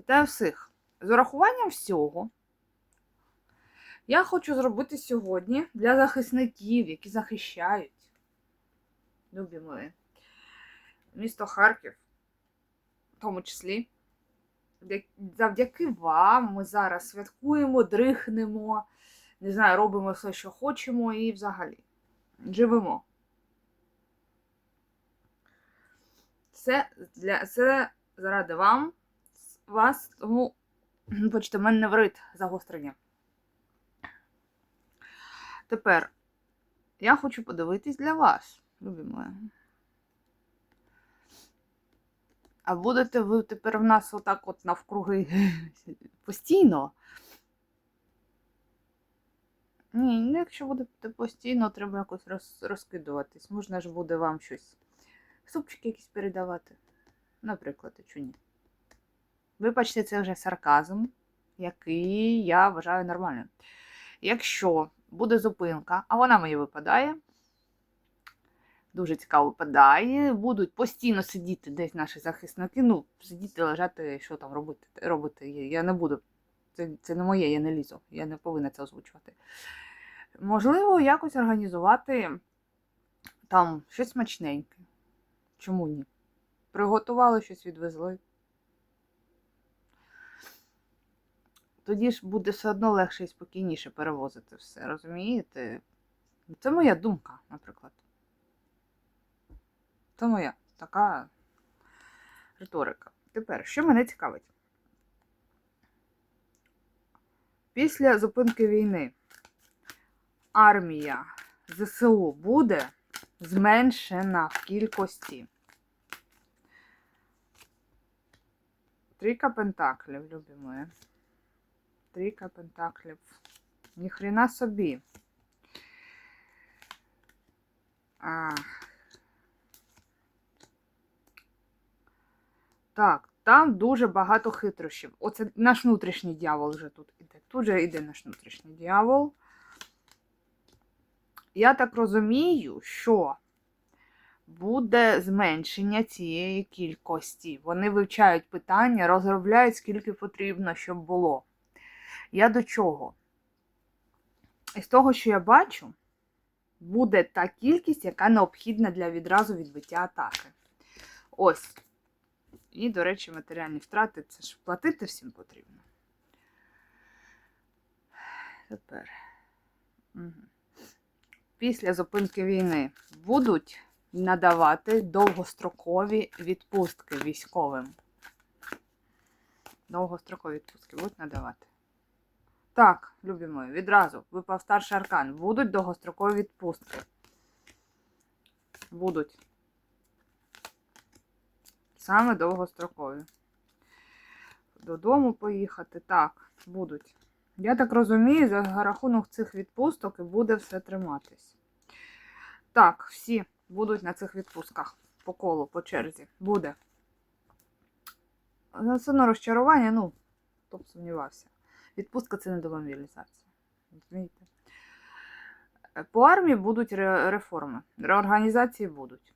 Вітаю всіх! З урахуванням всього. Я хочу зробити сьогодні для захисників, які захищають. Любі мої. Місто Харків, в тому числі. Завдяки вам ми зараз святкуємо, дрихнемо, не знаю, робимо все, що хочемо, і взагалі живемо. Це для це заради вам, вас, тому бачите, в мене неврит загострення. Тепер я хочу подивитись для вас, любі мої. А будете ви тепер в нас отак от навкруги постійно? Ні, ну якщо будете постійно, треба якось роз, розкидуватись. Можна ж буде вам щось. Супчики якісь передавати. Наприклад, чому ні? Вибачте, це вже сарказм, який я вважаю нормальним. Якщо буде зупинка, а вона мені випадає, дуже цікаво випадає, будуть постійно сидіти десь наші захисники, ну, сидіти, лежати, що там робити. робити. Я- не буду. Це, це не моє, я не лізу, я не повинна це озвучувати. Можливо, якось організувати там щось смачненьке. Чому ні? Приготували щось відвезли. Тоді ж буде все одно легше і спокійніше перевозити все, розумієте? Це моя думка, наприклад. Це моя така риторика. Тепер, що мене цікавить? Після зупинки війни армія ЗСУ буде зменшена в кількості. Трійка пентаклів, любі мої. Трійка пентаклів. Ніхрена собі. А. Так, там дуже багато хитрощів. Оце наш внутрішній дьявол вже тут іде. Тут же йде наш внутрішній дьявол. Я так розумію, що буде зменшення цієї кількості. Вони вивчають питання, розробляють, скільки потрібно, щоб було. Я до чого? Із того, що я бачу, буде та кількість, яка необхідна для відразу відбиття атаки. Ось. І, до речі, матеріальні втрати це ж платити всім потрібно. Тепер. Угу. Після зупинки війни будуть надавати довгострокові відпустки військовим. Довгострокові відпустки будуть надавати. Так, любі мої, відразу випав старший аркан. Будуть довгострокові відпустки. Будуть. Саме довгострокові. Додому поїхати. Так, будуть. Я так розумію, за рахунок цих відпусток і буде все триматись. Так, всі будуть на цих відпустках по колу, по черзі. Буде. Це одно розчарування, ну, хто б сумнівався. Відпустка це не до мобілізації. Розумієте? По армії будуть реформи, реорганізації будуть.